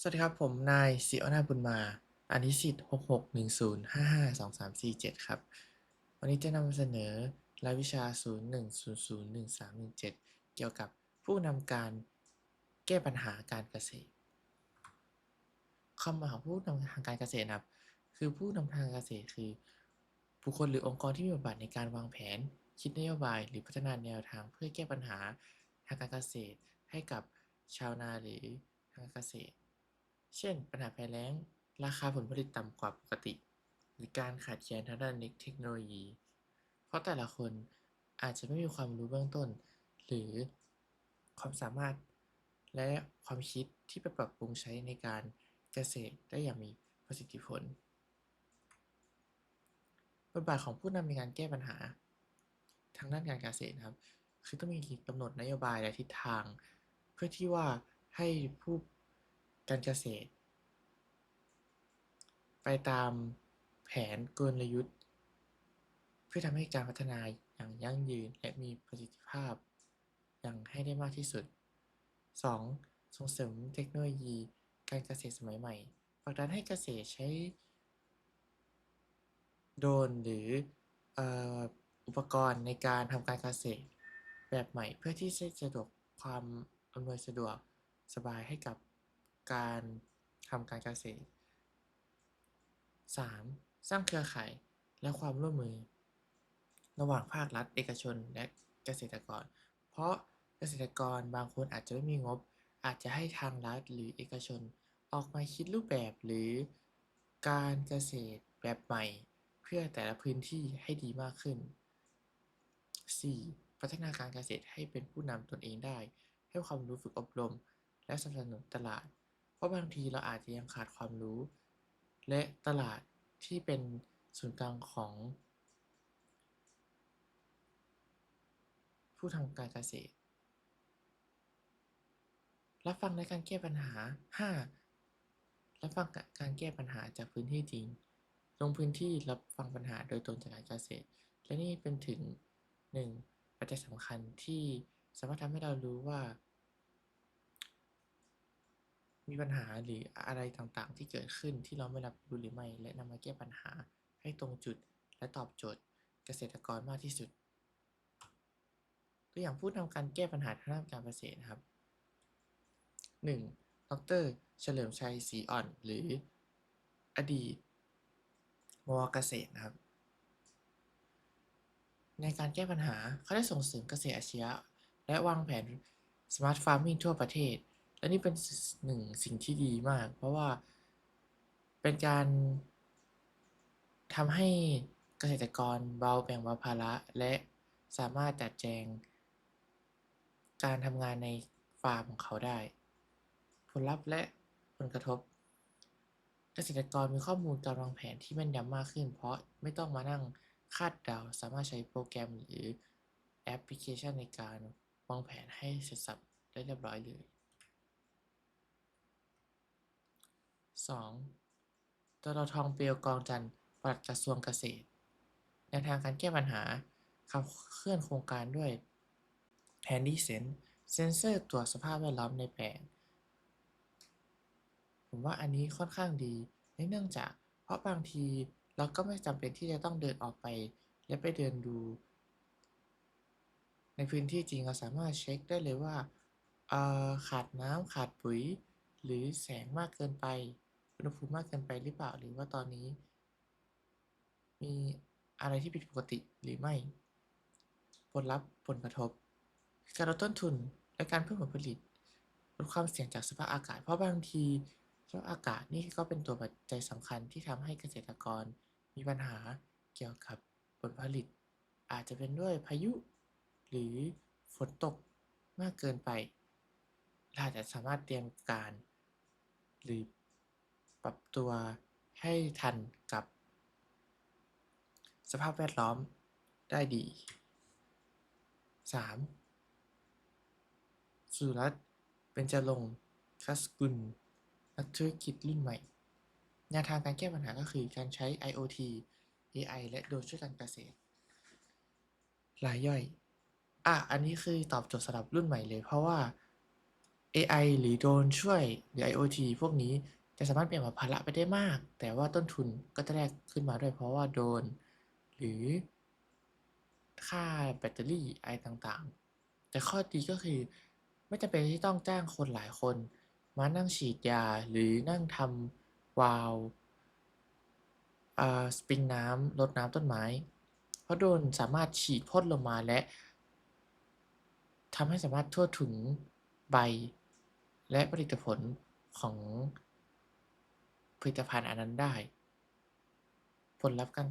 สวัสดีครับ ผมนายศิอนาบุญมาอานิสิตหกหกหนึ่งศูนย์ห้าห้าสองสามสี่เจ็ดครับ วันนี้จะนำเสนอรายวิชาศูนย์หนึ่งศูนย์ศูนย์หนึ่งสามหนึ่งเจ็ดเกี่ยวกับผู้นำการแก้ปัญหาการเกษตรคำหมายของผู้นำทางการเกษตรนะครับ คือผู้นำทางการเกษตรคือ บุคคลหรือองค์กรที่มีบทบาทในการวางแผน คิดนโยบาย หรือพัฒนาแนวทางเพื่อแก้ปัญหาทางการเกษตรให้กับชาวนาหรือทางการเกษตร เช่น ปัญหาภัยแล้ง ราคาผลผลิตต่ำกว่าปกติ หรือการขาดแคลนทางด้านเทคโนโลยี เพราะแต่ละคนอาจจะไม่มีความรู้เบื้องต้น หรือความสามารถและความคิดที่ไปปรับปรุงใช้ในการเกษตรได้อย่างมีประสิทธิผล บทบาทของผู้นำในการแก้ปัญหา ทางด้านการเกษตรครับ คือต้องมีกำหนดนโยบายและทิศทาง เพื่อที่ว่าให้ผู้ การเกษตร ไปตามแผนกลยุทธ์ เพื่อทำให้การพัฒนาอย่างยั่งยืนและมีประสิทธิภาพ อย่างให้ได้มากที่สุด 2. ส่งเสริมเทคโนโลยี การเกษตรสมัยใหม่ผลักดันให้เกษตรใช้ โดรนหรืออ่ออุปกรณ์ในการทำการเกษตรแบบใหม่เพื่อที่จะสะดวกความอำนวยสะดวกสบายให้กับ การทำการเกษตร 3. สร้างเครือข่ายและความร่วมมือ ระหว่างภาครัฐเอกชนและเกษตรกร เพราะเกษตรกรบางคนอาจจะไม่มีงบ อาจจะให้ทางรัฐหรือเอกชน ออกมาคิดรูปแบบหรือการเกษตรแบบใหม่ เพื่อแต่ละพื้นที่ให้ดีมากขึ้น 4. พัฒนาการเกษตรให้เป็นผู้นำตนเองได้ ให้ความรู้ฝึกอบรม และสนับสนุนตลาด เพราะบางทีเราอาจจะยังขาดความรู้ และตลาดที่เป็นศูนย์กลางของ ผู้ทำการเกษตร รับฟังในการแก้ปัญหา 5. รับฟังการแก้ปัญหาจากพื้นที่จริง ลงพื้นที่รับฟังปัญหาโดยตรงจากการเกษตร และนี่เป็นถึง 1. ปัจจัยสำคัญที่สามารถทำให้เรารู้ว่า มีปัญหาหรืออะไรต่างๆ ที่เกิดขึ้นที่เราไม่รับรู้หรือไม่ และนำมาแก้ปัญหาให้ตรงจุดและตอบโจทย์เกษตรกรมากที่สุด ตัวอย่างผู้นำการแก้ปัญหาทางด้านการเกษตรครับ 1. ดรเฉลิมชัยศรีอ่อน หรืออดีตมวเกษตรนะครับ ในการแก้ปัญหาเขาได้ส่งเสริมเกษตรอาชีพและวางแผน Smart Farming ทั่วประเทศ และนี่เป็นหนึ่งสิ่งที่ดีมาก เพราะว่าเป็นการทำให้เกษตรกรเบาแบ่งเบาภาระ และสามารถจัดแจง การทำงานในฟาร์มของเขาได้ ผลลัพธ์และผลกระทบ เกษตรกรมีข้อมูลการวางแผนที่แม่นยำมากขึ้น เพราะไม่ต้องมานั่งคาดเดา สามารถใช้โปรแกรมหรือแอปพลิเคชันในการวางแผนให้เสร็จสับได้เรียบร้อยเลย 2. ตลทองเปลวกองจันทร์ปลัดกระทรวงเกษตร แนวทางการแก้ปัญหาขับเคลื่อนโครงการด้วย Handy Sense เซนเซอร์ตรวจสภาพแวดล้อมในแปลง ผมว่าอันนี้ค่อนข้างดีเนื่องจาก เพราะบางทีเราก็ไม่จำเป็นที่จะต้องเดินออกไป และไปเดินดู ในพื้นที่จริงเราสามารถเช็คได้เลยว่าขาดน้ำขาดปุ๋ย หรือแสงมากเกินไป อุณหภูมิมากเกินไปหรือเปล่าหรือว่าตอนนี้ มีอะไรที่ผิดปกติหรือไม่ ผลลัพธ์ผลกระทบ การลดต้นทุนและการเพิ่มผลผลิตลดความเสี่ยงจากสภาพอากาศ เพราะบางทีสภาพอากาศนี่ก็เป็นตัวปัจจัยสำคัญที่ทำให้เกษตรกรมีปัญหาเกี่ยวกับผลผลิต อาจจะเป็นด้วยพายุ หรือฝนตกมากเกินไปเราจะสามารถเตรียมการ หรือ รับตัวให้ทันกับ สภาพแวดล้อมได้ดี 3. สุรัตน์เบญจรงคัสกุลนักธุรกิจรุ่นใหม่แนวทางการแก้ปัญหาก็คือการใช้ IoT AI และโดรนช่วยการเกษตรรายย่อย อะ อันนี้คือตอบโจทย์สำหรับรุ่นใหม่เลย เพราะว่า AI หรือโดรนช่วยหรือ IoT พวกนี้ จะสามารถเปลี่ยนภาระไปได้มาก แต่ว่าต้นทุนก็จะแรกขึ้นมาด้วยเพราะว่าโดน หรือค่าแบตเตอรี่อะไรต่างๆ แต่ข้อดีก็คือไม่จำเป็นที่ต้องจ้างคนหลายคน มานั่งฉีดยาหรือนั่งทำวาล์วสปริงน้ำรดน้ำต้นไม้ เพราะโดนสามารถฉีดพ่นลงมาและทำให้สามารถทั่วถึงใบ และผลิตผลของ ผลิตภัณฑ์อันนั้นได้ ผลลัพธ์การ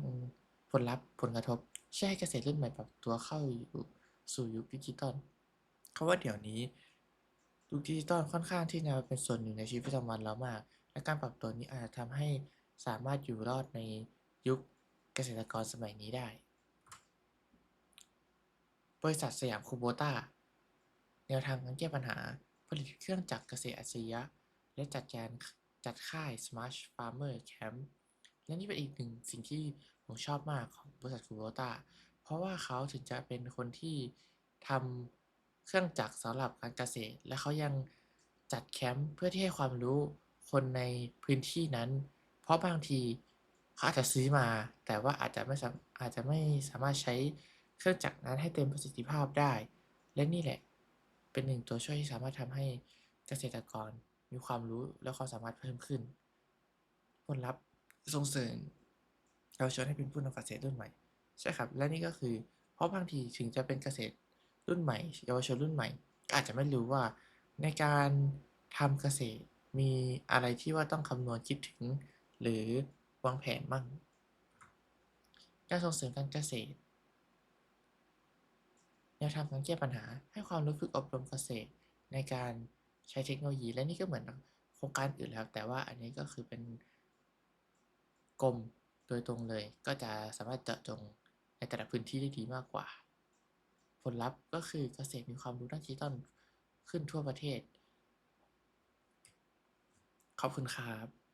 ผลลัพธ์ผลกระทบช่วยให้เกษตรรุ่นใหม่ปรับตัวเข้าอยู่สู่ยุคดิจิตอลเพราะว่าเดี๋ยวนี้ยุคดิจิตอลค่อนข้างที่จะเป็นส่วนหนึ่งในชีวิตประจำวันเรามาก และการปรับตัวนี้อาจจะทำให้สามารถอยู่รอดในยุคเกษตรกรสมัยนี้ได้ บริษัทสยามคูโบต้าแนวทางการแก้ปัญหาผลิตเครื่องจักรเกษตรอัจฉริยะ และจัดการ จัดค่าย Smart Farmer Camp และนี่เป็นอีกหนึ่งสิ่งที่ผมชอบมากของบริษัทคูโบต้าเพราะว่าเขาถึงจะเป็นคนที่ทำเครื่องจักรสำหรับการเกษตร และเขายังจัดแคมป์เพื่อที่ให้ความรู้คนในพื้นที่นั้น เพราะบางทีเขาอาจจะซื้อมา แต่ว่าอาจจะไม่สามอาจจะไม่สามารถใช้เครื่องจักรนั้นให้เต็มประสิทธิภาพได้ และนี่แหละ เป็นหนึ่งตัวช่วยที่สามารถทำให้เกษตรกร มีความรู้และความสามารถเพิ่มขึ้น ผลลัพธ์ส่งเสริมเยาชวนให้เป็นผู้นำเกษตรรุ่นใหม่ ใช่ครับ และนี่ก็คือ เพราะบางทีถึงจะเป็นเกษตรรุ่นใหม่เยาวชนรุ่นใหม่ อาจจะไม่รู้ว่าในการทำเกษตรมีอะไรที่ว่าต้องคำนวณคิดถึง หรือวางแผนมั่งการส่งเสริมการเกษตรแนวทางการแก้ปัญหาให้ความรู้ฝึกอบรมเกษตรในการ ใช้เทคโนโลยี และนี่ก็เหมือนโครงการอื่นแล้ว แต่ว่าอันนี้ก็คือเป็นกลมโดยตรงเลย ก็จะสามารถเจาะจงในแต่ละพื้นที่ได้ดีมากกว่า ผลลัพธ์ก็คือเกษตรมีความรู้ด้านดิจิตอลขึ้นทั่วประเทศ ขอบคุณครับ